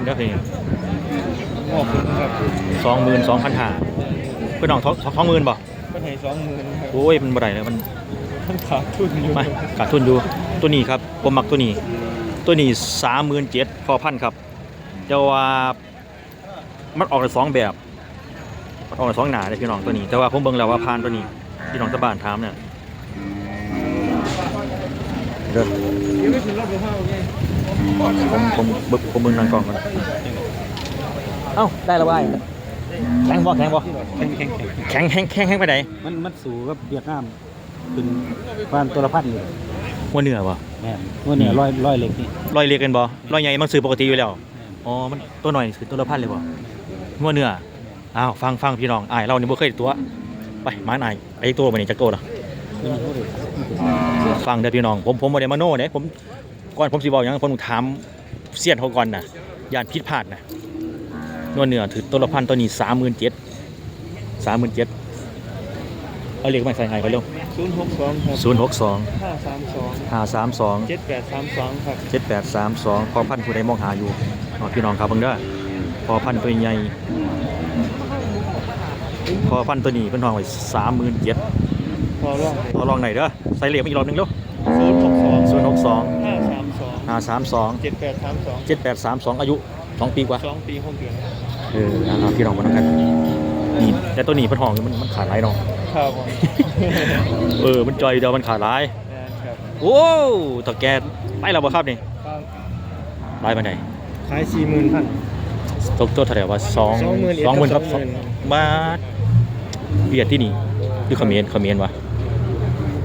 กันเด้อพี่งอกครับสองหมื่นสองพันห้าเพื่อนน้องสองหมื่นบ่ก็ให้สองหมื่นครับโอ้ยมันบ่ได้เลยมันมันขาดทุนอยู่มาขาดทุนอยู่ตัวนี้ครับผมมักตัวนี้ ตัวนี้สามหมื่นเจ็ดพอพันครับแต่ว่ามันออกในสองแบบมันออกในสองหนาเลยพี่น้องตัวนี้ แต่ว่าผมเบิ่งแล้วว่าพานตัวนี้พี่น้องตะบ้านถามเนี่ยเด้อ ยังไม่ถึงรอบเท่าไงผมผมเบิ่งผมเบิ่งนางกล่องก่อนเอ้าได้แล้วว่ายแข็งบ่แข็งบ่แข็งแข็งแข็งแข็งแข็งแข็งไปไหนมันมันสูงกับเวียดนามเป็นบ้านตัวละพันเลยหัวเหนือบ่แม่นว่าเนี่ยร้อยร้อยเล็กนี่รอยเล็กกันบ่รอยใหญ่มันซื้อปกติอยู่แล้วอ๋อมันตัวหน่อยคือตัวละพันเลยบ่งัวเนื้ออ้าวฟังฟังพี่น้องอ้ายเรานี่บ่เคยตัว ไปมาหน่ายไอ้ตัวมันนี่จักโตล่ะไม่มีเท่าไหร่ฟังเด้อพี่น้องผมผมบ่ได้มาโน่เด้ผม ก่อนผมสิบอกหยังผมถามเสียนเขาก่อนน่ะย่านผิดพลาดน่ะงัวเนื้อถือตัวละพันตัวนี้37,000 37,000เอาเลขมาใส่ให้เขาเร็วศูนย์หกสองครับ062ห้าสามสอง532เจ็ดแปดสามสองครับเจ็ดแปดสามสองพอพันธุ์ผู้ใดมองหาอยู่อ๋อพี่น้องครับเพิ่งเด้อพอพันธุ์ตัวใหญ่พอพันธุ์ตัวนี้เป็นทองไว้สามหมื่นเจ็ดพอร่องต่อรองไหนอยเด้อใส่เหลี่ยมอีกรอบหนึงเร็วศูนย์หกสองศูนย์หกสองห้าสามส องห้าสามสองเจ็ดแปดสามสองเจ็ดแปดสามสองอายุสองปีกว่าสองปีหกเดือนเอออ่าพี่น้องมานักันนี่แต่ตัวนี้เป็นทองมันมันขาดหลายเนาะครับผมเออมันจอยเดียวมันขาดหลายแม่นครับโอ้ต่อแกไปแล้วบ่ครับนี่ครับหลายปานใดขายสี่หมื่นพันตกตัวเท่าไหร่ว่าสอง20,000สองหมื่นครับสองหมื่นบาทเบียดที่นี่คือเขมรเขมรวะ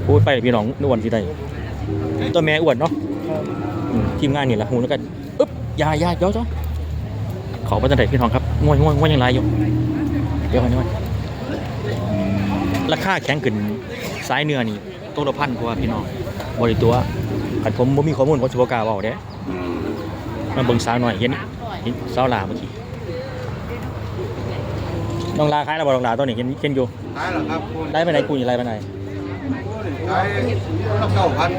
พูดไปพี่น้องนวลที่ได้ตัวแม่อ้วนเนาะครับอืม ทีมงานนี่แหละหูแล้วกันอึ๊บอยาอยาเจ้าเจ้าขอประจันไดพี่น้องครับง่วงง่วงง่วงยังไรอยู่เดี๋ยวก่อนเดี๋ยวก่อนราคาแข็งขึ้นสายเนื้อนี่ตัวละพันกว่าพี่น้องบริตัวขันผมบ่มีข้อมูลผมสิบ่กล้าเว้าเด้มาเบิ่งสาวหน่อยเห็นเห็นสาวลาเมื่อกี้น้องลาขายแล้วบ่น้องลาตัวนี้เห็นเห็นอยู่ขายเหรอครับคุณได้ไปไหนกูอยู่ไรไปไหนขายเก้าพัน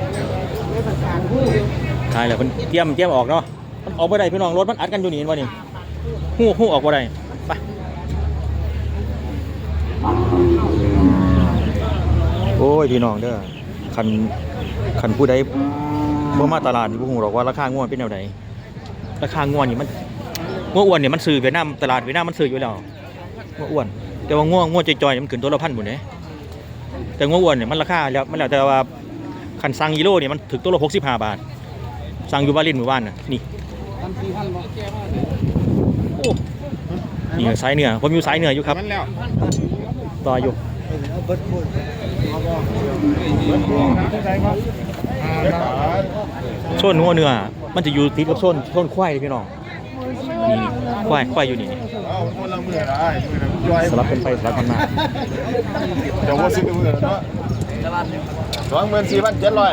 ขายแล้วเพิ่นเตรียมเตรียมออกเนาะมันออกบ่ได้พี่น้องรถมันอัดกันอยู่นี่เห็นบ่นี่ฮู้ฮู้ออกบ่ได้ไปโอ้ยพี่น้องเด้อคันคันผู้ใดบ่มาตลาดนี่บ่ฮู้หรอกว่าราคาง่วนเป็นแนวใดราคาง่วนี่มันง่วอ้วนนี่มันซื้อเวียดนามตลาดเวียดนามมันซื้ออยู่แล้วง่วอ้วน แต่ว่าง่วง่วจอยๆมันขึ้นตัวละพันหมดเด้แต่ง่วอ้วนเนี่ยมันราคาแล้วมันแล้วแต่ว่าคันสั่งกิโลเนี่ยมันถึงตัวละ65บาท สั่งอยู่บาลินหมู่บ้านน่ะนี่พันสี่พันบ่โอ้นี่สายเหนือผมอยู่สายเหนืออยู่ครับมันแล้วต่ออยู่เอาเบิดหมดเอาบ่เบิดหมดเท่าไหร่ครับอ่าโซนหัวเนื้อมันจะอยู่ติดกับโซนโซนควายเลยพี่น้องนี่นี่ควายควายอยู่นี่นี่เอาคนละมือละไอ้มือละจอยสลับเป็นไปสลับกันมาเดี๋ยวว่าซื้อมือละเนาะสองหมื่นสี่พันเจ็ดร้อย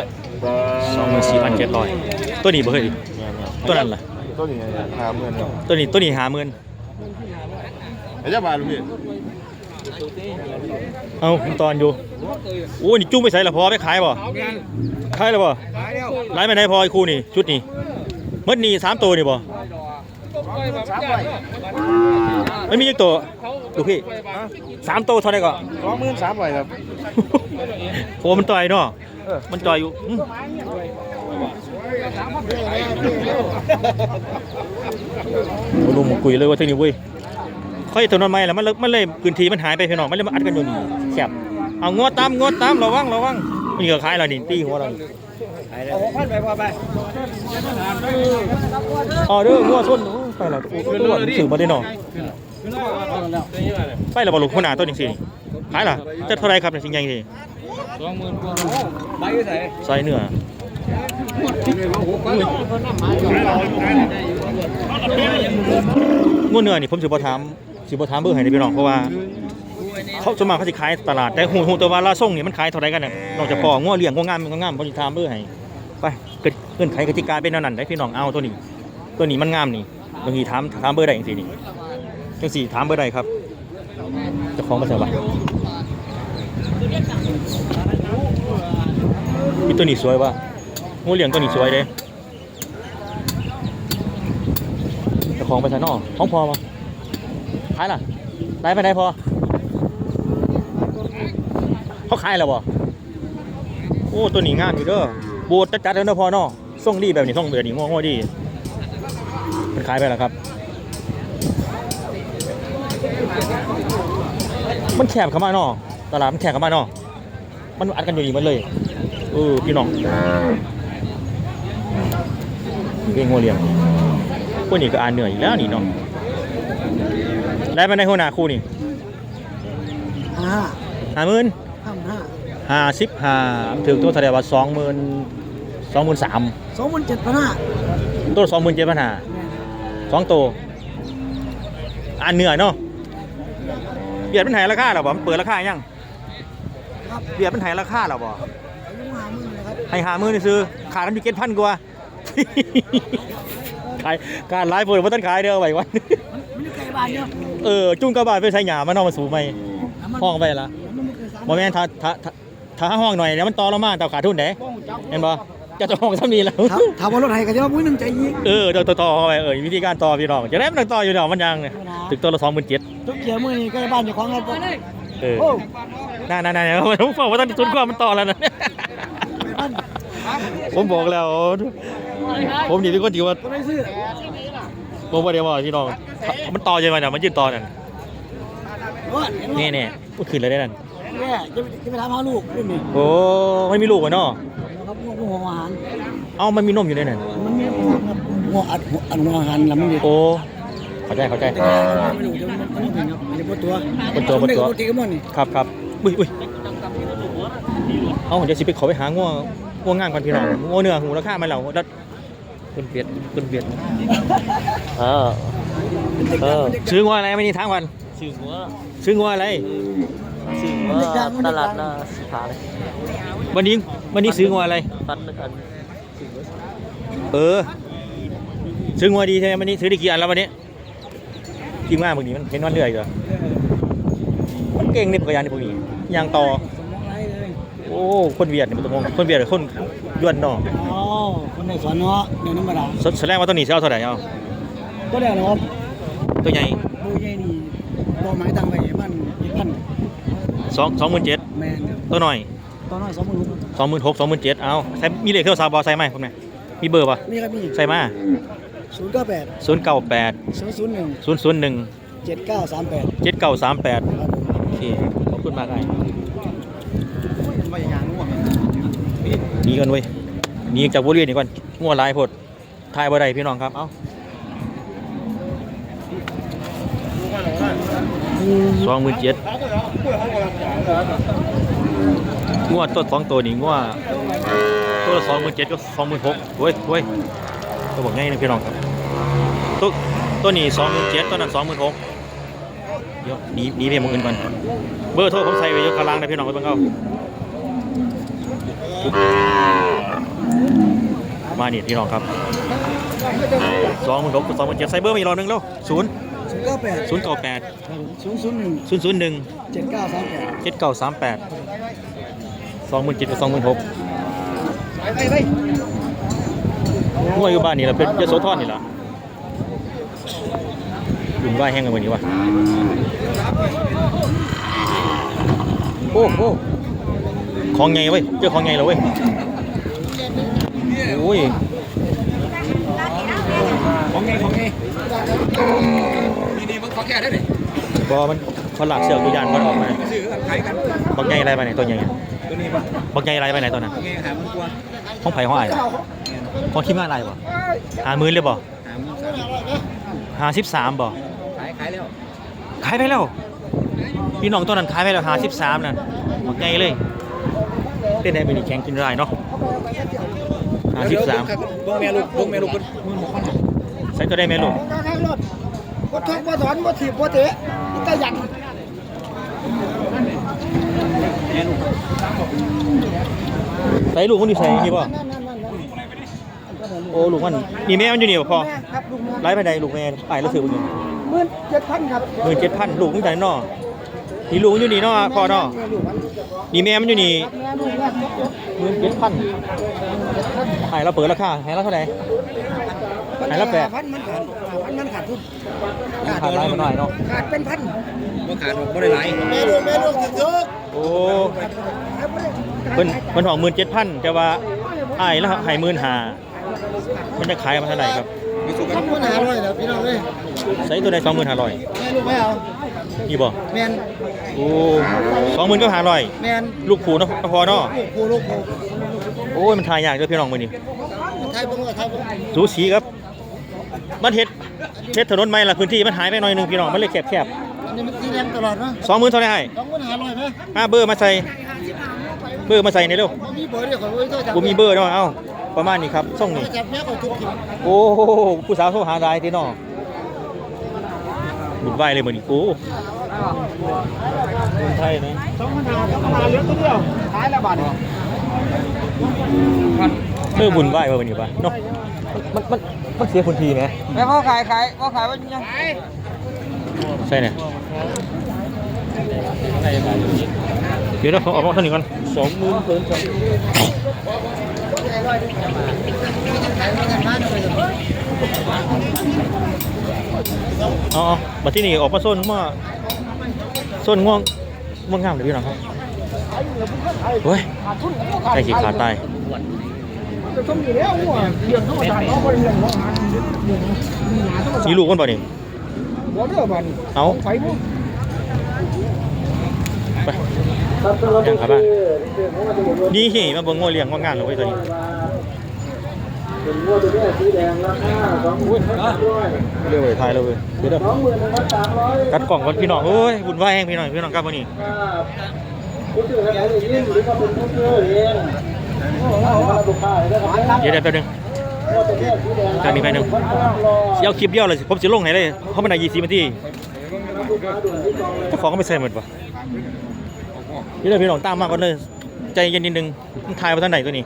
สองหมื่นสี่พันเจ็ดร้อยตัวนี้บ่เคยตัวนั้นล่ะตัวนี้ห้าหมื่นเนาะตัวนี้ตัวนี้หาหมื่นไอ้เจ้าบาทลูกพี่เอ้ามันตอนอยู่โอ้นี่จุ้งไปใส่ละพอไปขายบ่ขายแล้วบ่ไล่ไปไหนพอไอ้คู่นี่ชุดนี้มดนี่สามตัวนี่บ่สามร้อยไม่มีอีกตัวดูพี่สามตัวเท่าไหร่ก็สองหมื่นสามร้อยครับโอ้มันต่อยเนาะ มันต่อยอยู่อื้อโอ้ลุงมาคุยเลยว่าเทคนิคเว้ยค่อยถนนใหม่แล้วมันเลยมันเลยพื้นที่มันหายไปพี่น้องมันเลยมาอัดกันอยู่นี่แคบเอางวดตามงวดตามระวังระวังมันเก็ขายแล้วนี่ตีหัวเรานี่เอาหกพันไปพอไปอ๋อเด้องัวส้นไปแล้วโอ้ยตัวสื่อมาได้เนาะ ไปแล้วบ่ลูกหัวหน้าตัวนี้สิขายล่ะจะเท่าไรครับเนี่ยสิ่งใหญ่สิสองหมื่นกว่าไปอยู่ใส่เนื้องวดเนื้อนี่ผมสิบ่ถามสิบ่ถามเบอร์ให้ในพี่น้องเพราะว่า เขาสวนมาเขาสิขายตลาดแต่หูหูแตัวว่าลาส่งนี่มันขายเท่าไรกันน่ะนอกจากพองวเลี้ยงงวงามงวงามบ่สิถามเบอร์ให้ไปเกิดเงื่อนไขกติกาเป็นแนวนั้นได้พี่น้องเอาตัวนี้ ตัวนี้มันงามนี่บางทีถามถามเบอร์ได้จังซี่นี่ จังซี่ถามเบอร์ได้ครับเจ้าของมาเสิร์ฟบ่มีตัวนี้สวยวะงูเหลี้ยงตัวนี้สวยเด้เจ้าของของไปใส่นอกของพอมาขายล่ะได้ไปไหนพอเขาขายแล้วบ่โอ้ตัวนี้งามอยู่เด้อโบดจัดๆแล้วเด้อพอเนาะส่งดีแบบนี้ส่งแบบนี้ง้อๆดีมันขายไปแล้วครับ มันแคบเข้ามาเนาะตลาดมันแคบเข้ามาเนาะมันอัดกันอยู่นี่หมันเลยเออพี่น้องเรื่องงัวเลี้ยงพวกนี้ก็อ่านเหนื่อยอีกแล้วนี่เนาะได้ไปในหัวหน้าคู่นี่ห้าห้าหมื่นห้าห้าห้าสิบห้าถึงตัวเท่าไหร่ว่าสองหมื่นสองหมื่นสามสองพันเจ็ดพันห้าตัวสองหมื่นเจ็ดพันห้าสองตัวอ่านเหนื่อยเนาะ เบียดเป็นไห้ราคาหรอบ่มันเปิดราคายังครับเบียดเป็นไห้ราคาหรอบ่อายุห้าหมื่นนะครับให้หามือนี่ซื้อขายกันอยู่เจ็ดพันกว่าขายการไลฟ์เปิดว่าต้นขายเด้อไว้วันมันอยู่ไกลบ้านเนี่ยเออจุ้งกระบาดไปใส่หยามันเอามาสูบไหมห้องไปละมันไม่เคยสามบอแม่นถ้าถ้าถ้าถ้าห้องหน่อยเนี่ยมันต่อเรามาแต่ขาดทุนเด้เห็นบ่จะจะห้องเท่านี้แล้วถามถามว่ารถไทยกันจะว่ามุ้ยหนึ่งใจยิงเออเดี๋ยวต่อต่อเข้าไปเออวิธีการต่อพี่น้องจะได้ไม่ต้องต่ออยู่เดี๋ยวมันยังเนี่ยถึงตัวละสองหมื่นเจ็ด ทุกเกียร์มือนี่ใกล้บ้านเจ้าของครับเออโอ้น่าน่าน่าเนี่ยผมบอกว่าต้นทุนกว่ามันต่อแล้วนะบ้านผมบอกแล้ว ผมนี่เป็นคนที่ว่าก็ได้ซื้อผมว่าเดี๋ยวว่าพี่น้อง มันต่อยังไงน่ะมันยืนต่อนั่นว่าเห็นว่านี่เนี่ยพูดขึ้นเลยได้นั่นแม่จะจะไปทำหาลูกรุ่นนี้โอ้ไม่มีลูกวะเนาะนะครับงวหัวอาหารเอ้ามันมีนมอยู่ในนั้นมันมีครับงวอัดอัดหัวอาหารแล้วมันมีโอ้ เข้าใจเข้าใจแต่ไม่รู้จะมันมันเป็นครับมันจะปวดตัวปวดตัวปวดตัวปวดตีกันหมดนี่ครับครับอุ้ยอุ้ยเอ้าเดี๋ยวสิไปขอไปหาง่วงง่วงงามกันพี่น้องง่วงเนื้อหูราคามันเหล่าดัดคุณเบียดคุณเบียดเออเออซื้อง่วงอะไรไม่นี่ทั้งวันชื่อหัวซื้อง่วงอะไรชื่อหัวตลาดหน้าสีฟ้าเลยวันนี้วันนี้ซื้อง่วงอะไรฟันแล้วกันชื่อหัวเออซื้อง่วงดีใช่ไหมวันนี้ซื้อได้กี่อันแล้ววันนี้ ทีมงานพวกนี้มันเห็นวันเรื่อยเหรอมันเก่งในพวกยานในพวกนี้ยางต่อสมองไรเลยโอ้คนเวียดนี่มันต้องมองคนเวียดหรือคนยวนเนาะอ๋อคนในสวนเนาะเดี๋ยวน้ำมันดาสแสดงว่าตัวนี้สิเอาเท่าไหร่เอาก็ได้นะครับตัวใหญ่โบยนี่บ่หมายตังไปมันยี่พันสองสองหมื่นเจ็ดแมนครับตัวหน่อยตอนน้อยสองหมื่นสองหมื่นหกสองหมื่นเจ็ดเอาใส่มีเลขโทรศัพท์บอใส่ไหมพวกนี้มีเบอร์ป่ะนี่ครับมีใส่มา ศูนย์เก้าแปดศูนย์เก้าแปดศูนย์ศูนย์หนึ่งศูนย์ศูนย์หนึ่งเจ็ดเก้าสามแปดเจ็ดเก้าสามแปดครับผมโอเคขอบคุณมากไอ้ไม่ยางง่วงหนีกันเว้ยหนีจากบุรีนี่ก่อนงัวหลายโพดทายบ่ได้พี่น้องครับ เอ้าสองหมื่นเจ็ดงัวตัวสองตัวนี่งัวตัวละสองหมื่นเจ็ดก็สองหมื่นหกเว้ยเว้ย ตัวบอกง่ายนะพี่น้องครับตัวตัวนี้สองหมื่นเจ็ดตัวนั้นสองหมื่นหกเดี๋ยวหนีหนีไปหมองอื่นก่อนเบอร์โทรผมใส่ไว้อยู่ข้างล่างนะพี่น้องไปเบิ่งเอามานี่พี่น้องครับสองหมื่นหกสองหมื่นเจ็ดไซเบอร์มาอีกรอบหนึงแล้วศูนย์ศูนย์เก้าแปดศูนย์เก้าแปดศูนย์ศูนย์หนึ่งศูนย์ศูนย์หนึ่งเจ็ดเก้าสามแปดเจ็ดเก้าสามแปดสองหมื่นเจ็ดกับสองหมื่นหก งวอยู่บ้านนี่แหละเป็นยโสธรนี่แหละยุ่งว่ายแห้งกันวันนี้วะโอ้โหของไงเว้ยเจอของไงแล้วเว้ยโอ้ยของไงของไงบอมันเขาหลักเสือกตัวยานมันออกมาบักใหญ่อะไรไปไหนตัวใหญ่บักใหญ่อะไรไปไหนตัวน่ะห้องไผ่ห้องไอ้ ห้องทีมงานอะไรบ่หาหมื่นเลยบ่หาสิบสามบ่ขายขายแล้วขายไปแล้วพี่น้องตัวนั้นขายไปแล้วหาสิบสามนั่นบักใหญ่เลย เป็นไงเป็นอีกแข่งกินได้เนาะหาสิบสามเบิ้งแม่ลูกเบิ้งแม่ลูกกันใช้ตัวได้ไหมลูกก็ให้รถบ่ทุกบ่ถอนบ่ถีบบ่เตะนี่ตะยันใส่ลูกคนที่ใส่นี่บ่นั่นนั่นนั่นนั่น โอ้ลูกมันนี่แม่มันอยู่นี่บ่พอแม่ครับลูกแม่ไล่ไปไหนลูกแม่ไอ้เราซื้อบ่อยู่หมื่นเจ็ดพันครับหมื่นเจ็ดพันลูกมึงใจนอนี่ลูกมันอยู่นี่เนาะพ่อเนาะแม่ลูกมันนี่แม่มันอยู่นี่แม่ลูกแม่หมื่นเจ็ดพันให้เราเปิดราคาให้เราเท่าไหร่ไปหายละแปดพันมันขาดพันมันขาดทุนขาดหลายมาหน่อยเนาะขาดเป็นพันบ่ขาดบ่ได้หลายแม่ลูกแม่ลูกถึกโอ้เพิ่นเพิ่นห้องหมื่นเจ็ดพันแต่ว่าอ้ายแล้วให้หมื่นห้า มันจะขายมาเท่าไหร่ครับมีสุกันบ่หาร้อยแล้วพี่น้องเอ้ยใส่ตัวใดสองหมื่นห้าร้อยแม่ลูกไม่เอานี่บ่แม่นโอ้สองหมื่นก็ห้าร้อยแม่นลูกผูเนาะพอเนาะลูกผู้ลูกผู้โอ้ยมันทายยากเด้วยพี่น้องมื้อนี้ไทยบ่ว่าไทยบ่สูสีครับ มันเฮ็ดเฮ็ดถนนใหม่ละพื้นที่มันหายไปหน่อยหนึงพี่น้องมันเลยแคบอันนี้มันสีแดงตลอดเนาะๆสองหมื่นเท่าไหร่ให้ต้องบ่หาร้อยไหมมาเบอร์มาใส่เบอร์มาใส่ในเร็วบ่มีเบอร์เดียวขอไว้โทรศัพท์กูมีเบอร์เนาะเอ้า ประมาณนี้ครับส่งนี่จับแม่ก็ทุกทีโอ้โหผู้สาวโทรหาได้ที่นอบุญไหวเลยเหมือนกูคนไทยนะสองพันห้าสองพันห้าเหลือตัวเดียวขายละบาทเออบุญไหวว่ามันอยู่ปะเนาะมันมันมันเสียคนทีไหมแม่พ่อขายขายพ่อขายว่ายังใช่เนี่ยเดี๋ยวเราขอออกมาเท่านี้ก่อนสองหมื่นเพิ่มสอง อ๋อบัที่นี่ออกมาโซนง้อโซนง่วงม่วงงามเลยพี่น้องครับเฮ้ยไอ้ขีดขาดตายนี่ลูกคนป่ะนี่เอาไปยังครับบ้านี่เหิมาเบิ่งง่วงเลี้ยงว่างามเลยตันนี้ เรือบันเอาไฟบุ้งไปยังครับบ้านนี่เหี้มาเบิ่งงัวเลยงว่างานเลยเว้ยตัวนี้เร็วเลยทายเลยเว้ยเดี๋ยวเด้อกัดกล่องก่อนพี่น้องเอ้ยบุญไหวายแห้งพี่น้องพี่น้องครับวันนี้เดี๋ยวเดี๋ยวแป๊บนึงการนี้ไปหนึ่งเอาคลิปเดียวเลยสิผมจะลงไหนเลยเพราะมันได้ยี่สิบนาทีเจ้าของก็ไม่ใส่หมดปะนี่เลยพี่น้องตามมาก่อนเลย ใจเย็นนิดนึงทายมาทางไหนตัวนี้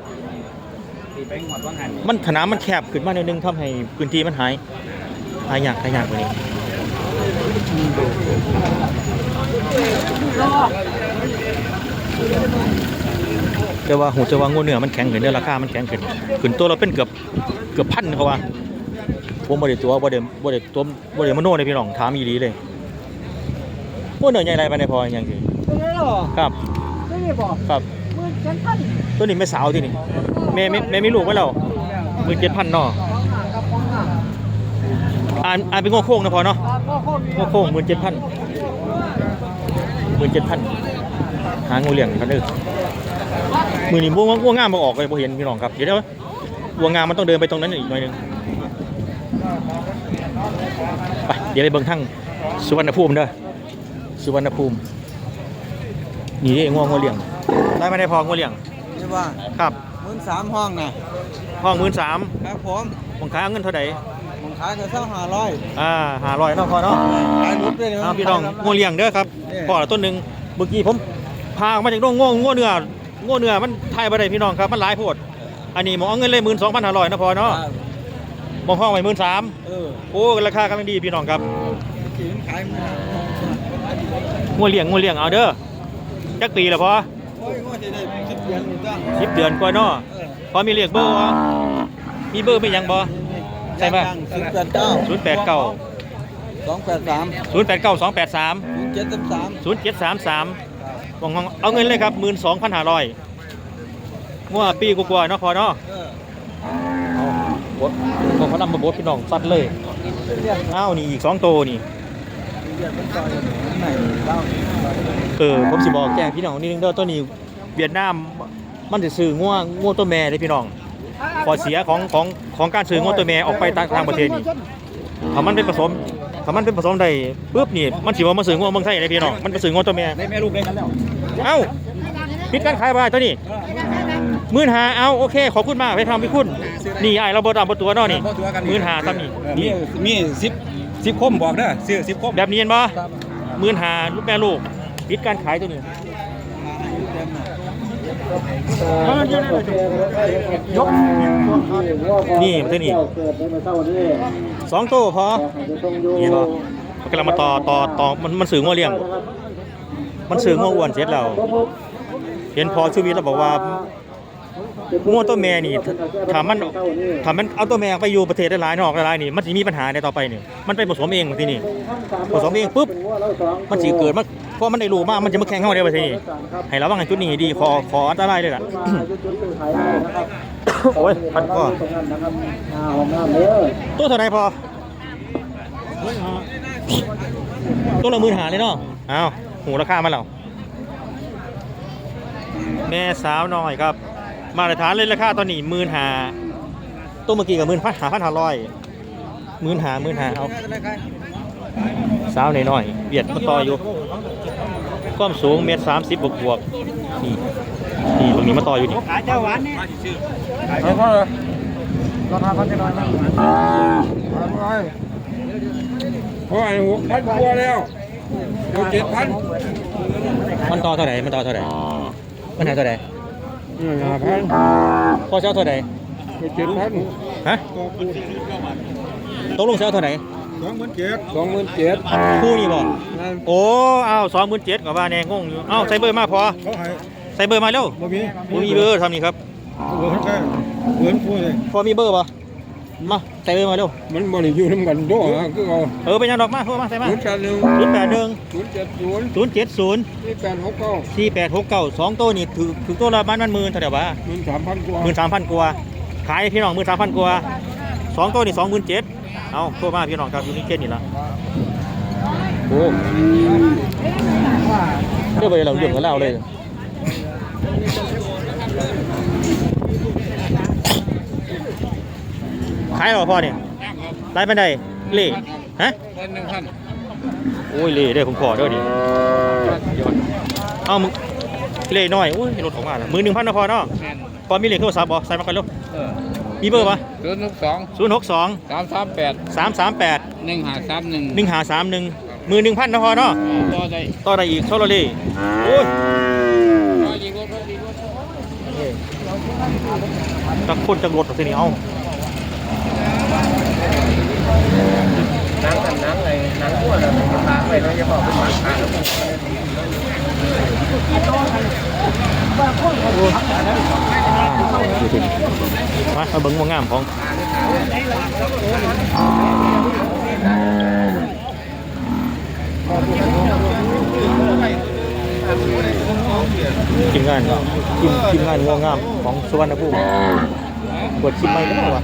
มันขนาดมันแคบขึ้นมาหนิดนึงทำให้พื้นที่มันหายหายยากหายยากกว่านี้แต่ว่าหูจะว่างูเนื้อมันแข็งขึ้นเนื้อราคามันแข็งขึ้นขึ้นตัวเราเป็นเกือบเกือบพันเขาว่าผมบ่ได้ตัวบ่ได้บ่ได้ตัวบ่ได้มโนเลยพี่น้องถามอีหลีเลยงูเนื้อใหญ่ไรไปในพออย่างนี้เป็นไงหรอครับ ไม่ได้บอกครับ มือฉันพัน ตัวนี้แม่สาวที่นี่แม่แม่แม่มีลูกไว้แล้วหมื่นเจ็ดพันเนาะอ่านอ่านเป็นงอโค้งนะพอเนาะพ่อโคตรงอโค้งหมื่นเจ็ดพันหมื่นเจ็ดพันหางูเหลี่ยงกันเด้อมือนี้วัววัวงามมาออกเลยพอเห็นพี่น้องครับเดี๋ยวเดี๋ยววัวงามมันต้องเดินไปตรงนั้นอีกหน่อยหนึงไปเดี๋ยวไปเบิ่งทั้งสุวรรณภูมิเด้อสุวรรณภูมินี่เด้งัวงัวเหลี่ยงได้ไม่ได้พองัวเหลี่ยง นี่ว่าครับมื่นสามห้องนะห้องหมื่นสามครับผมผมขายเอาเงินเท่าไหร่ผมขายเธอเท่าห้าร้อยอ่าหาร้อยเนาะพอเนาะขายรุดด้วยนะเอาพี่น้องงัวเลี้ยงเด้อครับพอละต้นหนึ่งเมื่อกี้ผมพาออกมาจากโรงงัวงัวเนื้องัวเนื้อมันไทยบ่ได้พี่น้องครับมันหลายโพดอันนี้หมองเอาเงินเลยหมื่นสองพันห้าร้อยนะพอเนาะมองห้องไปหมื่นสามเออโอ้ราคากำลังดีพี่น้องครับขีนขายมืองัวเลี้ยงงัวเลี้ยงเอาเด้อจักปีแล้วพอโอ้ยว่า จะได้คิดเดือนนี่จ้าสิบเดือนกว่าเนาะพอมีเรียกเบอร์บ่มีเบอร์ไม่ยังบ่ ใช่ปะ ศูนย์แปดเก้าศูนย์แปดเก้าสองแปดสามศูนย์แปดเก้าสองแปดสามศูนย์เจ็ดสามสามศูนย์เจ็ดสามสามมองเอาเงินเลยครับหมื่นสองพันห้าร้อยงัวปีกว่าๆเนาะพอเนาะเออบดของเขานำมาบดพี่น้องซัดเลยอ้าวนี่อีกสองตัวนี่เดือนเป็นซอยไหนเล่าเออผมสิบอกแจ้งพี่น้องนิดนึงเด้อตัวนี้ เวียดนามมันจะซื้อง่วงง่วตัวแม่เลยพี่น้องพอเสียของของของการซื้อง่วตัวแม่ออกไปต่างทางประเทศนี่ถ้ามันเป็นผสมถ้ามันเป็นผสมได้ปุ๊บนี่มันสิว่ามาซื้อง่วเมืองไทยเลยพี่น้องมันไปซื้อง่วตัวแม่ได้แม่ลูกได้กันแล้วเอ้าพิดการขายไปตัวนี้มื่นหาเอาโอเค ขอบคุณมากไปทำพี่คุณนี่ไอ้เราบดตามบตัวเนาะนี่มื่นหาตามนี่นี่มีสิบสิบคมบอกเด้อซื้อสิบคมแบบนี้เห็นปะมื่นหาลูกแม่ลูกปิดการขายตัวนี้ยก นี่มันตัวนี้สองตัวพอนี่พอมันกำลังมาต่อต่อต่อมันมันสื่องัวเลี้ยง มันสื่องัวอ้วนเสร็จแล้วเห็นพอชีวิตแล้วบอกว่า งัวตัวแม่นี่ถามมันถามมันเอาตัวแม่ไปอยู่ประเทศหลายๆนอกหลายๆนี่มันสิมีปัญหาในต่อไปนี่มันไปผสมเองที่นี่ผสมเองปุ๊บมันสิเกิดมันเพราะมันได้รู้มากมันจะมาแข่งเฮาได้ประเทศนี้ให้ระวังจุดนี้ดีขอขออันตรายเลยล่ะโอ้ยพันก็ตัวเท่าไหรพอตัวละหมื่นหาเลยเนาะอ้าวหูราคามันแล้วแม่สาวน้อยครับ มาตรฐานเลยราคาตอนนี้หมื่นหาตัวเมื่อกี้กับหมื่นพันหาพันหาร้อยหมื่นหาหมื่นหาเอาสาวน้อยๆเบียดมาต่ออยู่ความสูงเมตรสามสิบบวกบวกๆนี่นี่ตรงนี้มาต่ออยู่นี่ขายเจ้าหวานนี่เอาเขาเลยราคาพันจะน้อยมากอะไรเพราะไอ้หกพันกว่าแล้วเดี๋ยวเจ็ดพันมันต่อเท่าไหร่มันต่อเท่าไหร่มันหาเท่าไหร่ ห้าพันพอเช่าเท่าไหร่เดี๋ยวเจ็ดพันฮะตกลงเช่าเท่าไหร่สองหมื่นเจ็ดสองหมื่นเจ็ดคู่นี่บ่นั่นโอ้อ้าวสองหมื่นเจ็ดกับว่าแน่งงอยู่อ้าวใส่เบอร์มาพอเขาให้ใส่เบอร์มาเร็วบ่มีบ่มีเบอร์ทำนี่ครับเบอร์แค่เหมือนพูดเลยพอมีเบอร์ป่ะ มาใส่เบอร์มาเร็วมันบ่ได้อยู่น้ำกันโด้วยคือเอาเออเป็นยังดอกมาโทรมาใส่มาศูนย์แปดหนึ่งศูนย์แปดหนึ่งศูนย์เจ็ดศูนย์ศูนย์เจ็ดศูนย์ที่แปดหกเก้าสี่แปดหกเก้าสองตัวนี่ถือถือตัวละมันมันหมื่นเท่าไหร่วะหมื่นสามพันกว่าหมื่นสามพันกว่าขายพี่น้องหมื่นสามพันกว่าสองตัวนี่สองหมื่นเจ็ดเอาโทรมาพี่น้องครับอยู่นี่เกณฑ์นี่ละโอ้เรื่องไปเราเรื่องกันแล้วเลย ขายเหรอพ่อเนี่ยไล่ไปได้เล่ฮะหนึ่งพันโอ้ยเล่ได้ผมขอเด้อดิเอามึงเล่น้อยโอ้ยรถออกมาแล้วมือหนึ่งพันนะพอเนาะพอมีเลขโทรศัพท์บ่ใส่มากันลูกเออมีเบอร์ปะศูนย์หกสองศูนย์หกสองสามสามแปดสามสามแปดหนึ่งห้าสามหนึ่งหนึ่งหาสามหนึ่งมือหนึ่งพันนะพอเนาะต่อได้ต่อได้อีกโซโลเล่โอ้ยต่ออีกรถต่ออีกรถจักคนจักรถทีนี้เอา นังกันนังอะไร นังหัวนะตาไปเราจะบอกเป็นมาขาดูสิมามาเบิ้งว่างามของทีมงานทีมทีมงานง่วงงามของสุวรรณภูมิกดชิมไปก็ได้วะ